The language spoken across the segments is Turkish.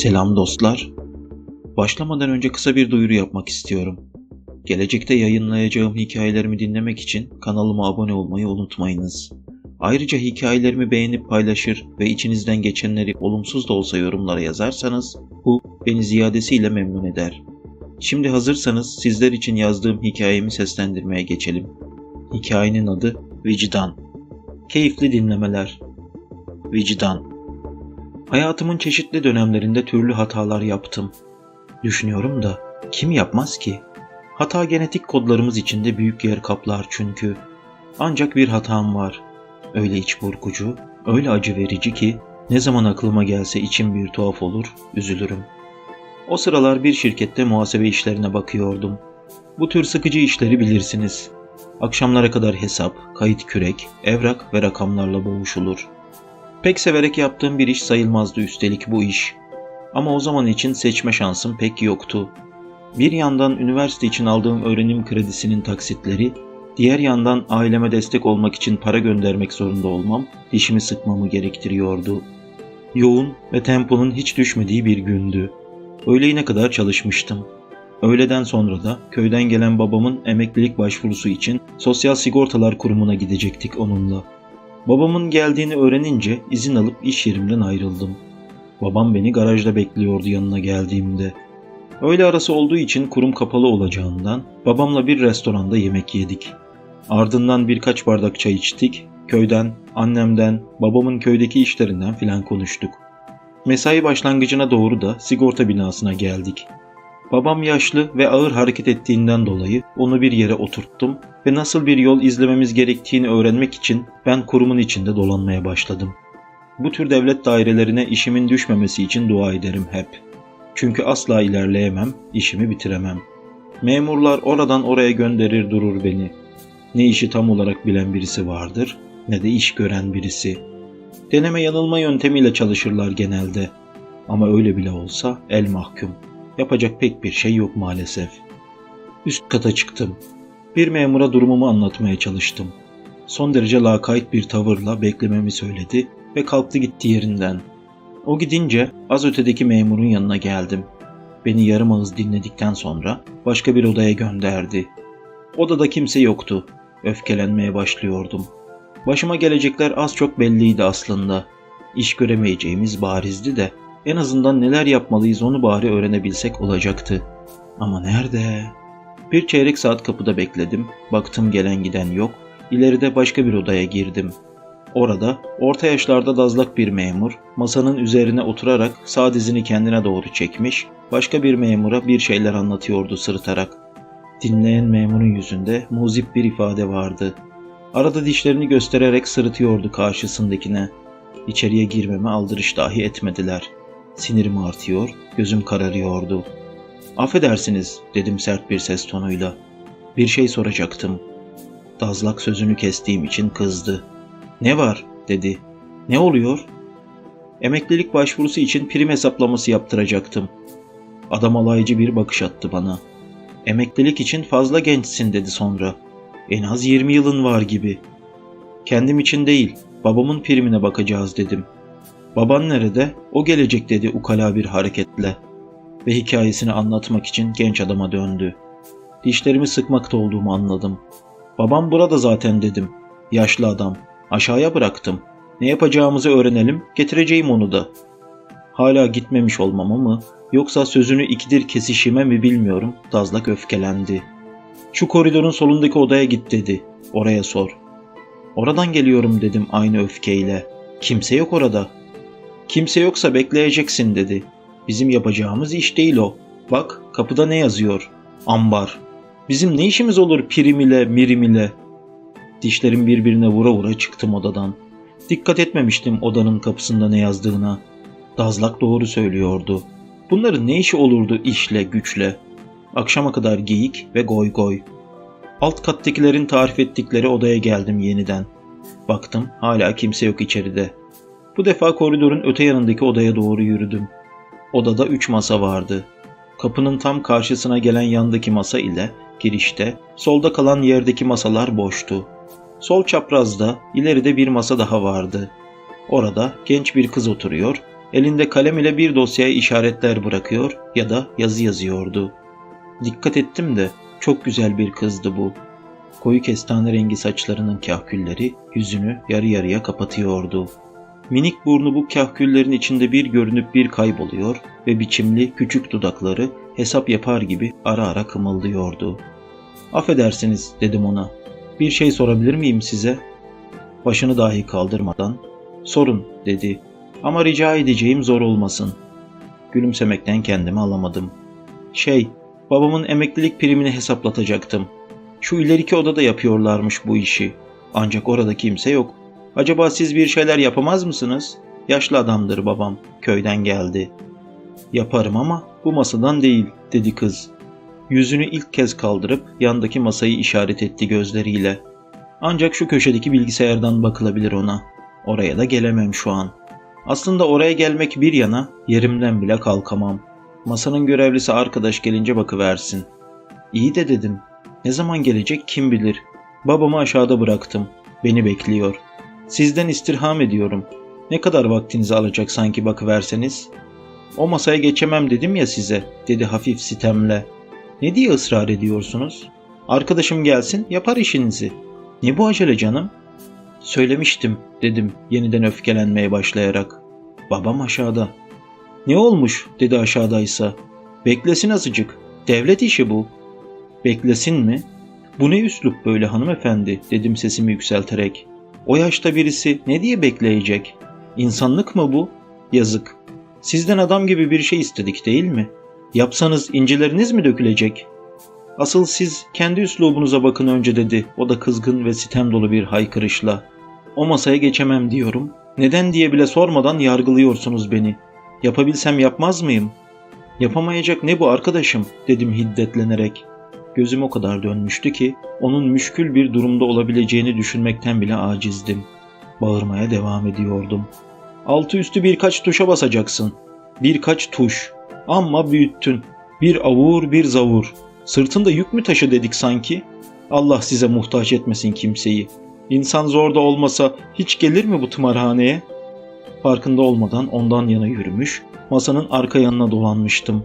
Selam dostlar. Başlamadan önce kısa bir duyuru yapmak istiyorum. Gelecekte yayınlayacağım hikayelerimi dinlemek için kanalıma abone olmayı unutmayınız. Ayrıca hikayelerimi beğenip paylaşır ve içinizden geçenleri olumsuz da olsa yorumlara yazarsanız bu beni ziyadesiyle memnun eder. Şimdi hazırsanız sizler için yazdığım hikayemi seslendirmeye geçelim. Hikayenin adı Vicdan. Keyifli dinlemeler. Vicdan. Hayatımın çeşitli dönemlerinde türlü hatalar yaptım. Düşünüyorum da kim yapmaz ki? Hata genetik kodlarımız içinde büyük yer kaplar çünkü. Ancak bir hatam var. Öyle iç burkucu, öyle acı verici ki ne zaman aklıma gelse içim bir tuhaf olur, üzülürüm. O sıralar bir şirkette muhasebe işlerine bakıyordum. Bu tür sıkıcı işleri bilirsiniz. Akşamlara kadar hesap, kayıt kürek, evrak ve rakamlarla boğuşulur. Pek severek yaptığım bir iş sayılmazdı üstelik bu iş. Ama o zaman için seçme şansım pek yoktu. Bir yandan üniversite için aldığım öğrenim kredisinin taksitleri, diğer yandan aileme destek olmak için para göndermek zorunda olmam, dişimi sıkmamı gerektiriyordu. Yoğun ve temponun hiç düşmediği bir gündü. Öğleyine kadar çalışmıştım. Öğleden sonra da köyden gelen babamın emeklilik başvurusu için Sosyal Sigortalar Kurumu'na gidecektik onunla. Babamın geldiğini öğrenince izin alıp iş yerimden ayrıldım. Babam beni garajda bekliyordu yanına geldiğimde. Öğle arası olduğu için kurum kapalı olacağından babamla bir restoranda yemek yedik. Ardından birkaç bardak çay içtik. Köyden, annemden, babamın köydeki işlerinden filan konuştuk. Mesai başlangıcına doğru da sigorta binasına geldik. Babam yaşlı ve ağır hareket ettiğinden dolayı onu bir yere oturttum ve nasıl bir yol izlememiz gerektiğini öğrenmek için ben kurumun içinde dolanmaya başladım. Bu tür devlet dairelerine işimin düşmemesi için dua ederim hep. Çünkü asla ilerleyemem, işimi bitiremem. Memurlar oradan oraya gönderir durur beni. Ne işi tam olarak bilen birisi vardır, ne de iş gören birisi. Deneme yanılma yöntemiyle çalışırlar genelde. Ama öyle bile olsa el mahkum. Yapacak pek bir şey yok maalesef. Üst kata çıktım. Bir memura durumumu anlatmaya çalıştım. Son derece lakayt bir tavırla beklememi söyledi ve kalktı gitti yerinden. O gidince az ötedeki memurun yanına geldim. Beni yarım ağız dinledikten sonra başka bir odaya gönderdi. Odada kimse yoktu. Öfkelenmeye başlıyordum. Başıma gelecekler az çok belliydi aslında. İş göremeyeceğimiz barizdi de en azından neler yapmalıyız onu bari öğrenebilsek olacaktı. Ama nerede? Bir çeyrek saat kapıda bekledim. Baktım gelen giden yok. İleride başka bir odaya girdim. Orada orta yaşlarda dazlak bir memur masanın üzerine oturarak sağ dizini kendine doğru çekmiş, başka bir memura bir şeyler anlatıyordu sırıtarak. Dinleyen memurun yüzünde muzip bir ifade vardı. Arada dişlerini göstererek sırıtıyordu karşısındakine. İçeriye girmeme aldırış dahi etmediler. Sinirim artıyor, gözüm kararıyordu. Affedersiniz dedim sert bir ses tonuyla. Bir şey soracaktım. Dazlak sözünü kestiğim için kızdı. Ne var dedi. Ne oluyor? Emeklilik başvurusu için prim hesaplaması yaptıracaktım. Adam alaycı bir bakış attı bana. Emeklilik için fazla gençsin dedi sonra. En az 20 yılın var gibi. Kendim için değil, babamın primine bakacağız dedim. Baban nerede? O gelecek dedi ukala bir hareketle. Ve hikayesini anlatmak için genç adama döndü. Dişlerimi sıkmakta olduğumu anladım. Babam burada zaten dedim. Yaşlı adam. Aşağıya bıraktım. Ne yapacağımızı öğrenelim, getireceğim onu da. Hala gitmemiş olmama mı, yoksa sözünü ikidir kesişime mi bilmiyorum, Dazlak öfkelendi. Şu koridorun solundaki odaya git dedi. Oraya sor. Oradan geliyorum dedim aynı öfkeyle. Kimse yok orada. Kimse yoksa bekleyeceksin dedi. Bizim yapacağımız iş değil o. Bak kapıda ne yazıyor? Ambar. Bizim ne işimiz olur prim ile mirim ile? Dişlerim birbirine vura vura çıktım odadan. Dikkat etmemiştim odanın kapısında ne yazdığına. Dazlak doğru söylüyordu. Bunların ne işi olurdu işle güçle? Akşama kadar geyik ve goy goy. Alt kattakilerin tarif ettikleri odaya geldim yeniden. Baktım hala kimse yok içeride. Bu defa koridorun öte yanındaki odaya doğru yürüdüm. Odada üç masa vardı. Kapının tam karşısına gelen yandaki masa ile girişte, solda kalan yerdeki masalar boştu. Sol çaprazda ileride bir masa daha vardı. Orada genç bir kız oturuyor, Elinde kalem ile bir dosyaya işaretler bırakıyor ya da yazı yazıyordu. Dikkat ettim de çok güzel bir kızdı bu. Koyu kestane rengi saçlarının kahkülleri yüzünü yarı yarıya kapatıyordu. Minik burnu bu kahküllerin içinde bir görünüp bir kayboluyor ve biçimli küçük dudakları hesap yapar gibi ara ara kımıldıyordu. Affedersiniz dedim ona. Bir şey sorabilir miyim size? Başını dahi kaldırmadan sorun dedi. Ama rica edeceğim zor olmasın. Gülümsemekten kendimi alamadım. Şey, babamın emeklilik primini hesaplatacaktım. Şu ileriki odada yapıyorlarmış bu işi. Ancak orada kimse yok. Acaba siz bir şeyler yapamaz mısınız? Yaşlı adamdır babam. Köyden geldi. Yaparım ama bu masadan değil, dedi kız. Yüzünü ilk kez kaldırıp yandaki masayı işaret etti gözleriyle. Ancak şu köşedeki bilgisayardan bakılabilir ona. Oraya da gelemem şu an. Aslında oraya gelmek bir yana yerimden bile kalkamam. Masanın görevlisi arkadaş gelince bakıversin. İyi de dedim. Ne zaman gelecek kim bilir. Babamı aşağıda bıraktım. Beni bekliyor. Sizden istirham ediyorum. Ne kadar vaktinizi alacak sanki bakıverseniz? O masaya geçemem dedim ya size, dedi hafif sitemle. Ne diye ısrar ediyorsunuz? Arkadaşım gelsin, yapar işinizi. Ne bu acele canım? Söylemiştim, dedim yeniden öfkelenmeye başlayarak. Babam aşağıda. Ne olmuş, dedi aşağıdaysa. Beklesin azıcık. Devlet işi bu. Beklesin mi? Bu ne üslup böyle hanımefendi, dedim sesimi yükselterek. O yaşta birisi ne diye bekleyecek? İnsanlık mı bu? Yazık. Sizden adam gibi bir şey istedik değil mi? Yapsanız incileriniz mi dökülecek? Asıl siz kendi üslubunuza bakın önce dedi. O da kızgın ve sitem dolu bir haykırışla. O masaya geçemem diyorum. Neden diye bile sormadan yargılıyorsunuz beni. Yapabilsem yapmaz mıyım? Yapamayacak ne bu arkadaşım dedim hiddetlenerek. Gözüm o kadar dönmüştü ki onun müşkül bir durumda olabileceğini düşünmekten bile acizdim. Bağırmaya devam ediyordum. Altı üstü birkaç tuşa basacaksın. Birkaç tuş. Amma büyüttün. Bir avur bir zavur. Sırtında yük mü taşı dedik sanki? Allah size muhtaç etmesin kimseyi. İnsan zorda olmasa hiç gelir mi bu tımarhaneye? Farkında olmadan ondan yana yürümüş, masanın arka yanına dolanmıştım.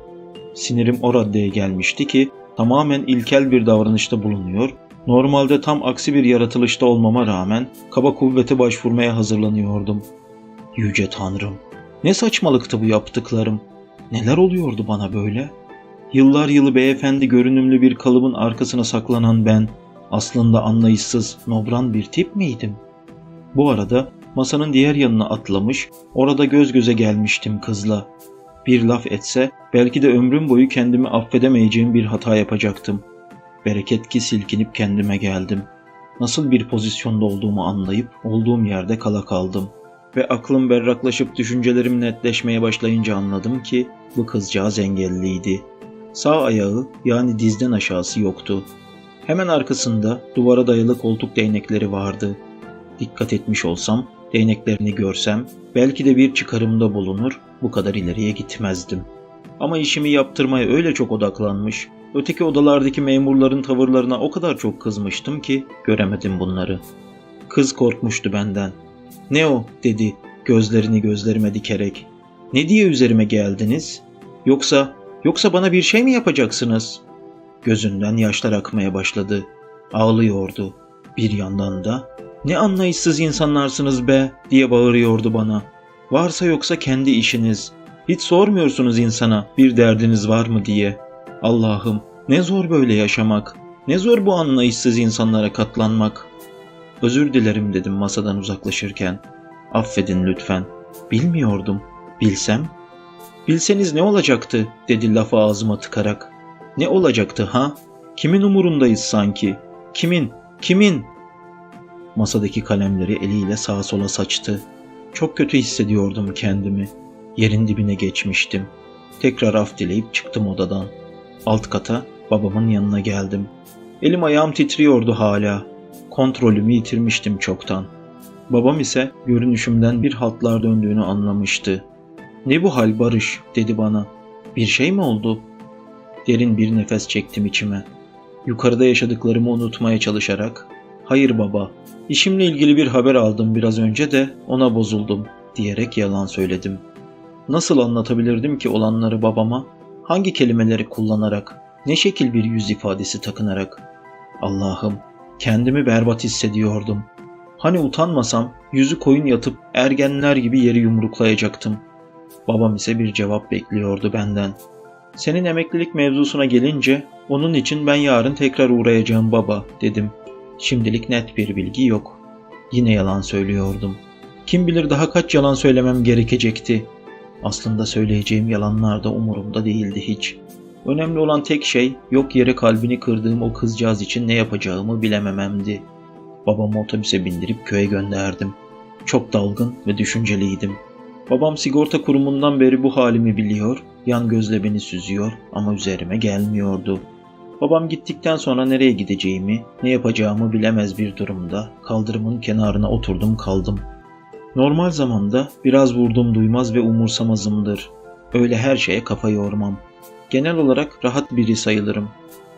Sinirim o raddeye gelmişti ki tamamen ilkel bir davranışta bulunuyor, normalde tam aksi bir yaratılışta olmama rağmen kaba kuvvete başvurmaya hazırlanıyordum. Yüce Tanrım, ne saçmalıktı bu yaptıklarım. Neler oluyordu bana böyle? Yıllar yılı beyefendi görünümlü bir kalıbın arkasına saklanan ben, aslında anlayışsız, nobran bir tip miydim? Bu arada masanın diğer yanına atlamış, orada göz göze gelmiştim kızla. Bir laf etse belki de ömrüm boyu kendimi affedemeyeceğim bir hata yapacaktım. Bereket ki silkinip kendime geldim. Nasıl bir pozisyonda olduğumu anlayıp olduğum yerde kala kaldım. Ve aklım berraklaşıp düşüncelerim netleşmeye başlayınca anladım ki bu kızcağız engelliydi. Sağ ayağı yani dizden aşağısı yoktu. Hemen arkasında duvara dayalı koltuk değnekleri vardı. Dikkat etmiş olsam, değneklerini görsem belki de bir çıkarımda bulunur, bu kadar ileriye gitmezdim. Ama işimi yaptırmaya öyle çok odaklanmış, öteki odalardaki memurların tavırlarına o kadar çok kızmıştım ki göremedim bunları. Kız korkmuştu benden. Ne o dedi gözlerini gözlerime dikerek. Ne diye üzerime geldiniz? Yoksa yoksa bana bir şey mi yapacaksınız? Gözünden yaşlar akmaya başladı. Ağlıyordu. Bir yandan da ne anlayışsız insanlarsınız be diye bağırıyordu bana. Varsa yoksa kendi işiniz. Hiç sormuyorsunuz insana bir derdiniz var mı diye. Allah'ım ne zor böyle yaşamak. Ne zor bu anlayışsız insanlara katlanmak. Özür dilerim dedim masadan uzaklaşırken. Affedin lütfen. Bilmiyordum. Bilsem? Bilseniz ne olacaktı dedi lafı ağzıma tıkarak. Ne olacaktı ha? Kimin umurundayız sanki? Kimin? Kimin? Masadaki kalemleri eliyle sağa sola saçtı. Çok kötü hissediyordum kendimi. Yerin dibine geçmiştim. Tekrar af dileyip çıktım odadan. Alt kata babamın yanına geldim. Elim ayağım titriyordu hala. Kontrolümü yitirmiştim çoktan. Babam ise görünüşümden bir haltlar döndüğünü anlamıştı. Ne bu hal Barış dedi bana. Bir şey mi oldu? Derin bir nefes çektim içime. Yukarıda yaşadıklarımı unutmaya çalışarak "Hayır baba, işimle ilgili bir haber aldım biraz önce de ona bozuldum." diyerek yalan söyledim. Nasıl anlatabilirdim ki olanları babama? Hangi kelimeleri kullanarak? Ne şekil bir yüz ifadesi takınarak? Allah'ım, kendimi berbat hissediyordum. Hani utanmasam yüzü koyun yatıp ergenler gibi yeri yumruklayacaktım. Babam ise bir cevap bekliyordu benden. Senin emeklilik mevzusuna gelince onun için ben yarın tekrar uğrayacağım baba dedim. Şimdilik net bir bilgi yok. Yine yalan söylüyordum. Kim bilir daha kaç yalan söylemem gerekecekti. Aslında söyleyeceğim yalanlar da umurumda değildi hiç. Önemli olan tek şey yok yere kalbini kırdığım o kızcağız için ne yapacağımı bilemememdi. Babamı otobüse bindirip köye gönderdim. Çok dalgın ve düşünceliydim. Babam sigorta kurumundan beri bu halimi biliyor, yan gözle beni süzüyor ama üzerime gelmiyordu. Babam gittikten sonra nereye gideceğimi, ne yapacağımı bilemez bir durumda kaldırımın kenarına oturdum kaldım. Normal zamanda biraz vurdum duymaz ve umursamazımdır. Öyle her şeye kafa yormam. Genel olarak rahat biri sayılırım.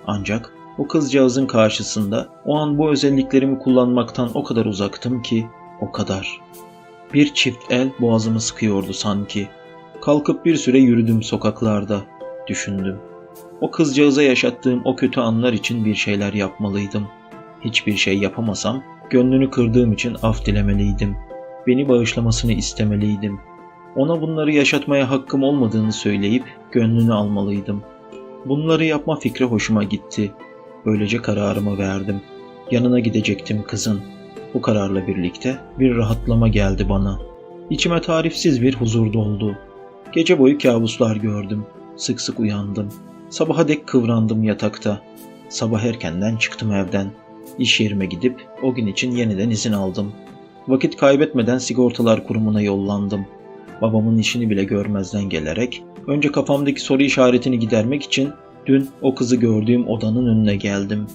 Ancak o kızcağızın karşısında o an bu özelliklerimi kullanmaktan o kadar uzaktım ki o kadar. Bir çift el boğazımı sıkıyordu sanki. Kalkıp bir süre yürüdüm sokaklarda. Düşündüm. O kızcağıza yaşattığım o kötü anlar için bir şeyler yapmalıydım. Hiçbir şey yapamasam gönlünü kırdığım için af dilemeliydim. Beni bağışlamasını istemeliydim. Ona bunları yaşatmaya hakkım olmadığını söyleyip gönlünü almalıydım. Bunları yapma fikri hoşuma gitti. Böylece kararımı verdim. Yanına gidecektim kızın. Bu kararla birlikte bir rahatlama geldi bana. İçime tarifsiz bir huzur doldu. Gece boyu kabuslar gördüm. Sık sık uyandım. Sabaha dek kıvrandım yatakta. Sabah erkenden çıktım evden. İş yerime gidip o gün için yeniden izin aldım. Vakit kaybetmeden sigortalar kurumuna yollandım. Babamın işini bile görmezden gelerek önce kafamdaki soru işaretini gidermek için dün o kızı gördüğüm odanın önüne geldim.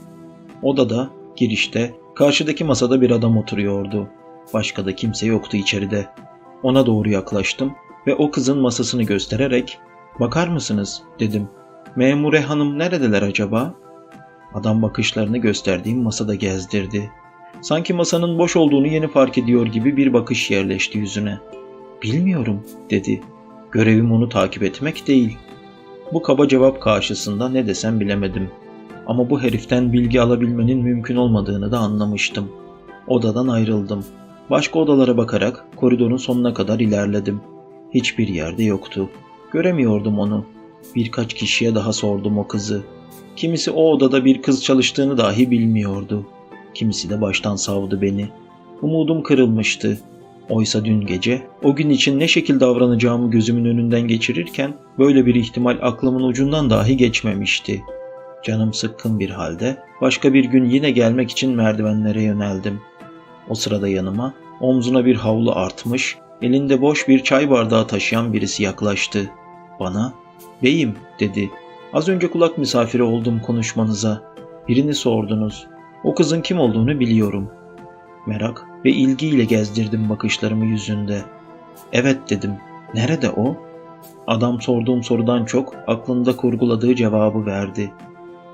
Odada, girişte, karşıdaki masada bir adam oturuyordu. Başka da kimse yoktu içeride. Ona doğru yaklaştım ve o kızın masasını göstererek "Bakar mısınız?" dedim. "Memure hanım neredeler acaba?" Adam bakışlarını gösterdiğim masada gezdirdi. Sanki masanın boş olduğunu yeni fark ediyor gibi bir bakış yerleşti yüzüne. "Bilmiyorum." dedi. "Görevim onu takip etmek değil." Bu kaba cevap karşısında ne desem bilemedim. Ama bu heriften bilgi alabilmenin mümkün olmadığını da anlamıştım. Odadan ayrıldım. Başka odalara bakarak koridorun sonuna kadar ilerledim. Hiçbir yerde yoktu. Göremiyordum onu. Birkaç kişiye daha sordum o kızı. Kimisi o odada bir kız çalıştığını dahi bilmiyordu. Kimisi de baştan savdı beni. Umudum kırılmıştı. Oysa dün gece o gün için ne şekil davranacağımı gözümün önünden geçirirken böyle bir ihtimal aklımın ucundan dahi geçmemişti. Canım sıkkın bir halde başka bir gün yine gelmek için merdivenlere yöneldim. O sırada yanıma omzuna bir havlu artmış, elinde boş bir çay bardağı taşıyan birisi yaklaştı. Bana "Beyim" dedi. "Az önce kulak misafiri oldum konuşmanıza. Birini sordunuz. O kızın kim olduğunu biliyorum." Merak ve ilgiyle gezdirdim bakışlarımı yüzünde. Evet dedim. Nerede o? Adam sorduğum sorudan çok aklında kurguladığı cevabı verdi.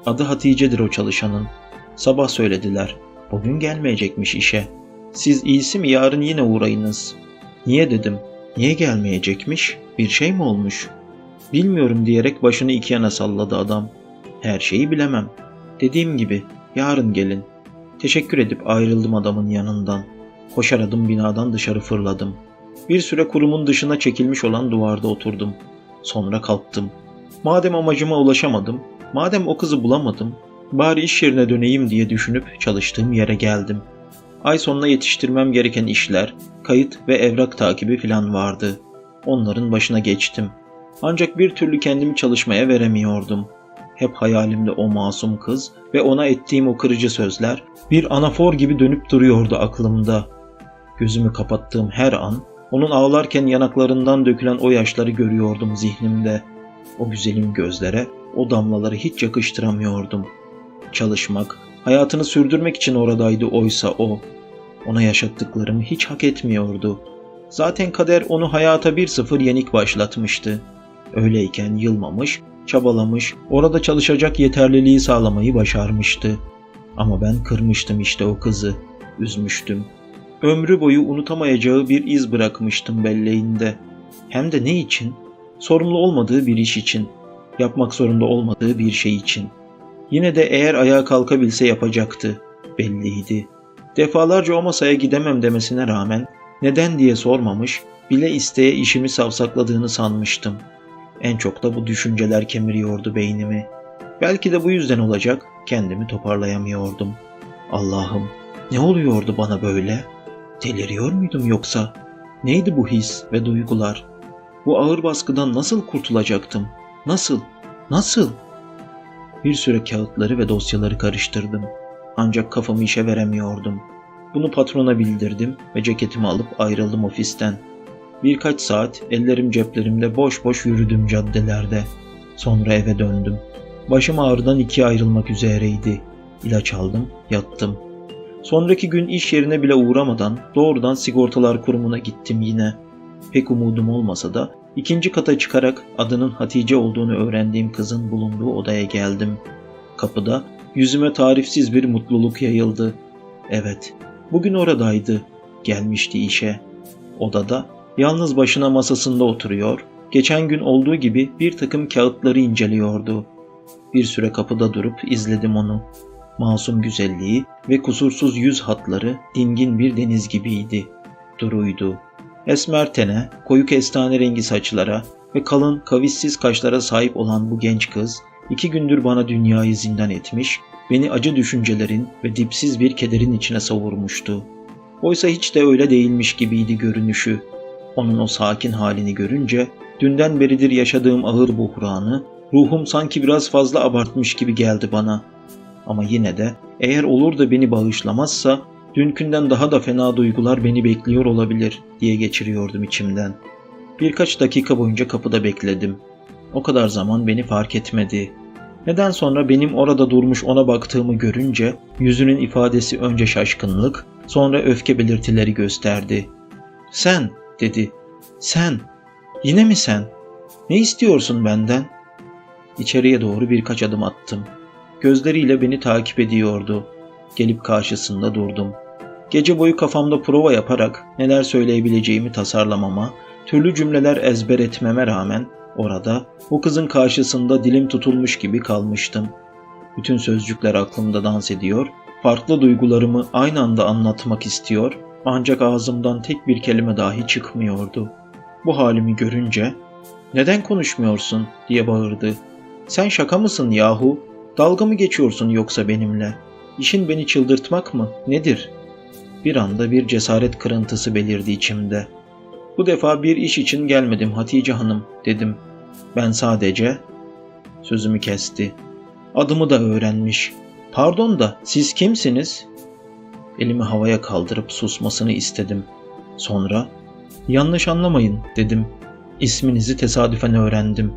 Adı Hatice'dir o çalışanın. Sabah söylediler. Bugün gelmeyecekmiş işe. Siz iyisi mi yarın yine uğrayınız. Niye dedim. Niye gelmeyecekmiş? Bir şey mi olmuş? Bilmiyorum diyerek başını iki yana salladı adam. Her şeyi bilemem. Dediğim gibi yarın gelin. Teşekkür edip ayrıldım adamın yanından. Koşar adım binadan dışarı fırladım. Bir süre kurumun dışına çekilmiş olan duvarda oturdum. Sonra kalktım. Madem amacıma ulaşamadım, madem o kızı bulamadım, bari iş yerine döneyim diye düşünüp çalıştığım yere geldim. Ay sonuna yetiştirmem gereken işler, kayıt ve evrak takibi falan vardı. Onların başına geçtim. Ancak bir türlü kendimi çalışmaya veremiyordum. Hep hayalimde o masum kız ve ona ettiğim o kırıcı sözler bir anafor gibi dönüp duruyordu aklımda. Gözümü kapattığım her an onun ağlarken yanaklarından dökülen o yaşları görüyordum zihnimde. O güzelim gözlere o damlaları hiç yakıştıramıyordum. Çalışmak, hayatını sürdürmek için oradaydı oysa o. Ona yaşattıklarımı hiç hak etmiyordu. Zaten kader onu hayata bir sıfır yenik başlatmıştı. Öyleyken yılmamış, çabalamış, orada çalışacak yeterliliği sağlamayı başarmıştı. Ama ben kırmıştım işte o kızı, üzmüştüm. Ömrü boyu unutamayacağı bir iz bırakmıştım belleğinde. Hem de ne için? Sorumlu olmadığı bir iş için. Yapmak zorunda olmadığı bir şey için. Yine de eğer ayağa kalkabilse yapacaktı. Belliydi. Defalarca o masaya gidemem demesine rağmen neden diye sormamış, bile isteye işimi savsakladığını sanmıştım. En çok da bu düşünceler kemiriyordu beynimi. Belki de bu yüzden olacak, kendimi toparlayamıyordum. Allah'ım, ne oluyordu bana böyle? Deliriyor muydum yoksa? Neydi bu his ve duygular? Bu ağır baskıdan nasıl kurtulacaktım? Nasıl? Nasıl? Bir süre kağıtları ve dosyaları karıştırdım. Ancak kafamı işe veremiyordum. Bunu patrona bildirdim ve ceketimi alıp ayrıldım ofisten. Birkaç saat ellerim ceplerimde boş boş yürüdüm caddelerde. Sonra eve döndüm. Başım ağrıdan ikiye ayrılmak üzereydi. İlaç aldım, yattım. Sonraki gün iş yerine bile uğramadan doğrudan sigortalar kurumuna gittim yine. Pek umudum olmasa da ikinci kata çıkarak adının Hatice olduğunu öğrendiğim kızın bulunduğu odaya geldim. Kapıda yüzüme tarifsiz bir mutluluk yayıldı. Evet, bugün oradaydı. Gelmişti işe. Odada yalnız başına masasında oturuyor, geçen gün olduğu gibi bir takım kağıtları inceliyordu. Bir süre kapıda durup izledim onu. Masum güzelliği ve kusursuz yüz hatları dingin bir deniz gibiydi. Duruydu. Esmer tene, koyu kestane rengi saçlara ve kalın kavissiz kaşlara sahip olan bu genç kız iki gündür bana dünyayı zindan etmiş, beni acı düşüncelerin ve dipsiz bir kederin içine savurmuştu. Oysa hiç de öyle değilmiş gibiydi görünüşü. Onun o sakin halini görünce dünden beridir yaşadığım ağır buhranı ruhum sanki biraz fazla abartmış gibi geldi bana. Ama yine de eğer olur da beni bağışlamazsa dünkünden daha da fena duygular beni bekliyor olabilir diye geçiriyordum içimden. Birkaç dakika boyunca kapıda bekledim. O kadar zaman beni fark etmedi. Neden sonra benim orada durmuş ona baktığımı görünce yüzünün ifadesi önce şaşkınlık, sonra öfke belirtileri gösterdi. "Sen," dedi. "Sen? Yine mi sen? Ne istiyorsun benden?" İçeriye doğru birkaç adım attım. Gözleriyle beni takip ediyordu. Gelip karşısında durdum. Gece boyu kafamda prova yaparak neler söyleyebileceğimi tasarlamama, türlü cümleler ezber etmeme rağmen orada o kızın karşısında dilim tutulmuş gibi kalmıştım. Bütün sözcükler aklımda dans ediyor, farklı duygularımı aynı anda anlatmak istiyor ancak ağzımdan tek bir kelime dahi çıkmıyordu. Bu halimi görünce "Neden konuşmuyorsun?" diye bağırdı. "Sen şaka mısın yahu? Dalga mı geçiyorsun yoksa benimle? İşin beni çıldırtmak mı? Nedir?" Bir anda bir cesaret kırıntısı belirdi içimde. Bu defa bir iş için gelmedim Hatice Hanım dedim. Ben sadece sözümü kesti. Adımı da öğrenmiş. Pardon da siz kimsiniz? Elimi havaya kaldırıp susmasını istedim. Sonra yanlış anlamayın dedim. İsminizi tesadüfen öğrendim.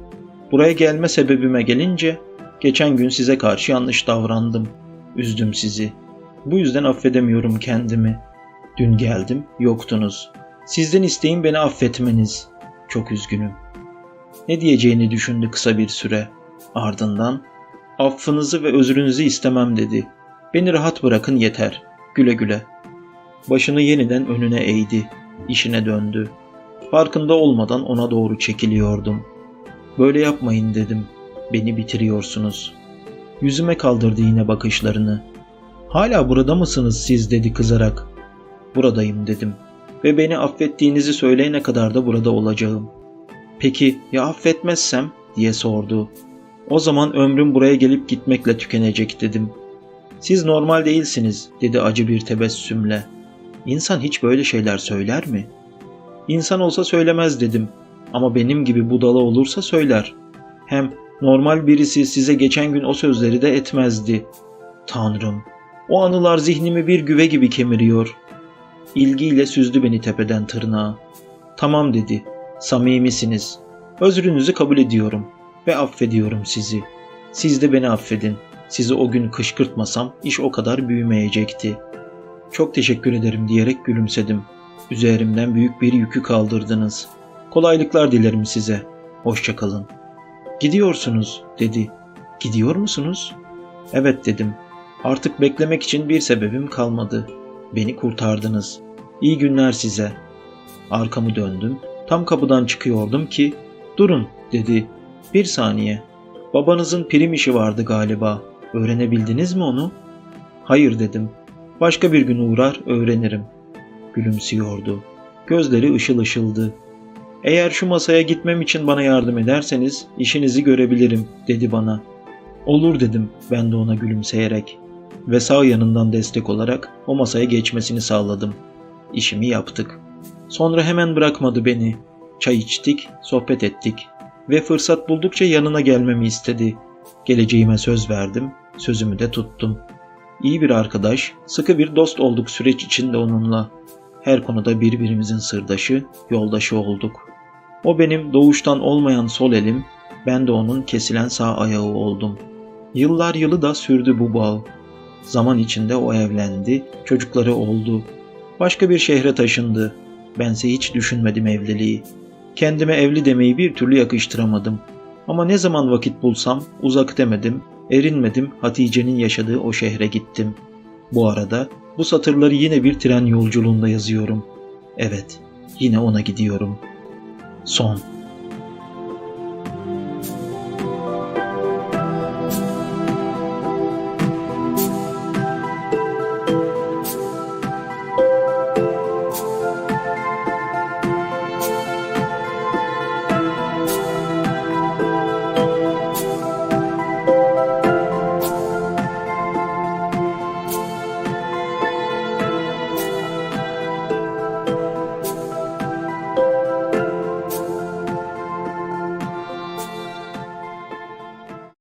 Buraya gelme sebebime gelince geçen gün size karşı yanlış davrandım. Üzdüm sizi. Bu yüzden affedemiyorum kendimi. Dün geldim, yoktunuz. Sizden isteğim beni affetmeniz. Çok üzgünüm. Ne diyeceğini düşündü kısa bir süre. Ardından affınızı ve özrünüzü istemem dedi. Beni rahat bırakın yeter. Güle güle. Başını yeniden önüne eğdi. İşine döndü. Farkında olmadan ona doğru çekiliyordum. Böyle yapmayın dedim. Beni bitiriyorsunuz. Yüzüme kaldırdı yine bakışlarını. Hala burada mısınız siz dedi kızarak. Buradayım dedim. Ve beni affettiğinizi söyleyene kadar da burada olacağım. Peki ya affetmezsem diye sordu. O zaman ömrüm buraya gelip gitmekle tükenecek dedim. Siz normal değilsiniz dedi acı bir tebessümle. İnsan hiç böyle şeyler söyler mi? İnsan olsa söylemez dedim. Ama benim gibi budala olursa söyler. Hem normal birisi size geçen gün o sözleri de etmezdi. Tanrım, o anılar zihnimi bir güve gibi kemiriyor. İlgiyle süzdü beni tepeden tırnağa. Tamam dedi. Samimisiniz. Özrünüzü kabul ediyorum ve affediyorum sizi. Siz de beni affedin. Sizi o gün kışkırtmasam iş o kadar büyümeyecekti. Çok teşekkür ederim diyerek gülümsedim. Üzerimden büyük bir yükü kaldırdınız. Kolaylıklar dilerim size. Hoşçakalın. Gidiyorsunuz dedi. Gidiyor musunuz? Evet dedim. Artık beklemek için bir sebebim kalmadı. Beni kurtardınız. İyi günler size. Arkamı döndüm. Tam kapıdan çıkıyordum ki durun dedi. Bir saniye. Babanızın prim işi vardı galiba. Öğrenebildiniz mi onu? Hayır dedim. Başka bir gün uğrar öğrenirim. Gülümsüyordu. Gözleri ışıl ışıldı. Eğer şu masaya gitmem için bana yardım ederseniz işinizi görebilirim dedi bana. Olur dedim ben de ona gülümseyerek ve sağ yanından destek olarak o masaya geçmesini sağladım. İşimi yaptık. Sonra hemen bırakmadı beni. Çay içtik, sohbet ettik ve fırsat buldukça yanına gelmemi istedi. Geleceğime söz verdim, sözümü de tuttum. İyi bir arkadaş, sıkı bir dost olduk süreç içinde onunla. Her konuda birbirimizin sırdaşı, yoldaşı olduk. O benim doğuştan olmayan sol elim, ben de onun kesilen sağ ayağı oldum. Yıllar yılı da sürdü bu bağ. Zaman içinde o evlendi, çocukları oldu. Başka bir şehre taşındı. Bense hiç düşünmedim evliliği. Kendime evli demeyi bir türlü yakıştıramadım. Ama ne zaman vakit bulsam uzak demedim, erinmedim Hatice'nin yaşadığı o şehre gittim. Bu arada bu satırları yine bir tren yolculuğunda yazıyorum. Evet, yine ona gidiyorum. Son